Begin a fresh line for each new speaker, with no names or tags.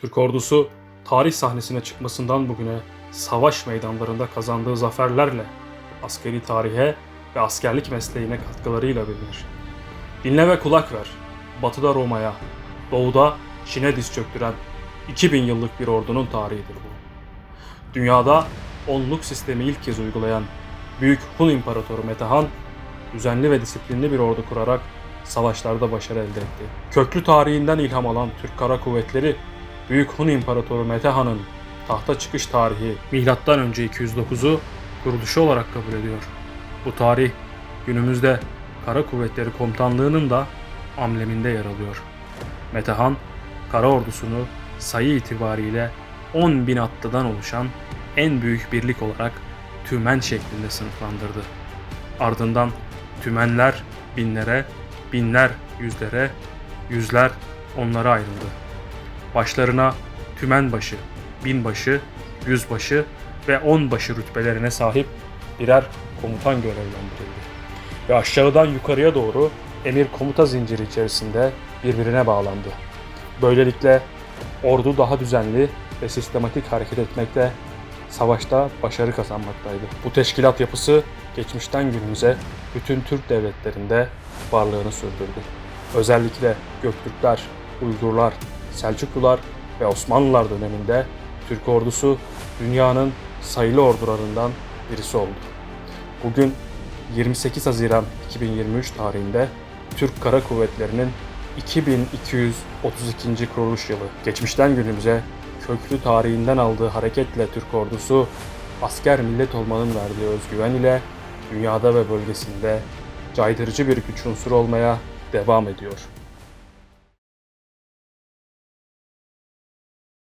Türk ordusu tarih sahnesine çıkmasından bugüne savaş meydanlarında kazandığı zaferlerle askeri tarihe ve askerlik mesleğine katkılarıyla bilinir. Dinle ve kulak ver. Batıda Roma'ya, doğuda Çin'e diz çöktüren 2000 yıllık bir ordunun tarihidir bu. Dünyada onluk sistemi ilk kez uygulayan Büyük Hun İmparatoru Metehan, düzenli ve disiplinli bir ordu kurarak savaşlarda başarı elde etti. Köklü tarihinden ilham alan Türk Kara Kuvvetleri, Büyük Hun İmparatoru Metehan'ın tahta çıkış tarihi milattan önce 209'u kuruluşu olarak kabul ediyor. Bu tarih günümüzde Kara Kuvvetleri Komutanlığı'nın da ambleminde yer alıyor. Metehan, kara ordusunu sayı itibariyle 10 bin atlıdan oluşan en büyük birlik olarak tümen şeklinde sınıflandırdı. Ardından tümenler binlere, binler yüzlere, yüzler onlara ayrıldı. Başlarına tümenbaşı, binbaşı, yüzbaşı ve onbaşı rütbelerine sahip birer komutan görevlendirildi. Ve aşağıdan yukarıya doğru emir komuta zinciri içerisinde birbirine bağlandı. Böylelikle ordu daha düzenli ve sistematik hareket etmekte, savaşta başarı kazanmaktaydı. Bu teşkilat yapısı geçmişten günümüze bütün Türk devletlerinde varlığını sürdürdü. Özellikle Göktürkler, Uygurlar, Selçuklular ve Osmanlılar döneminde Türk ordusu dünyanın sayılı ordularından birisi oldu. Bugün 28 Haziran 2023 tarihinde Türk Kara Kuvvetleri'nin 2232. kuruluş yılı. Geçmişten günümüze köklü tarihinden aldığı hareketle Türk ordusu asker millet olmanın verdiği özgüven ile dünyada ve bölgesinde caydırıcı bir güç unsuru olmaya devam ediyor.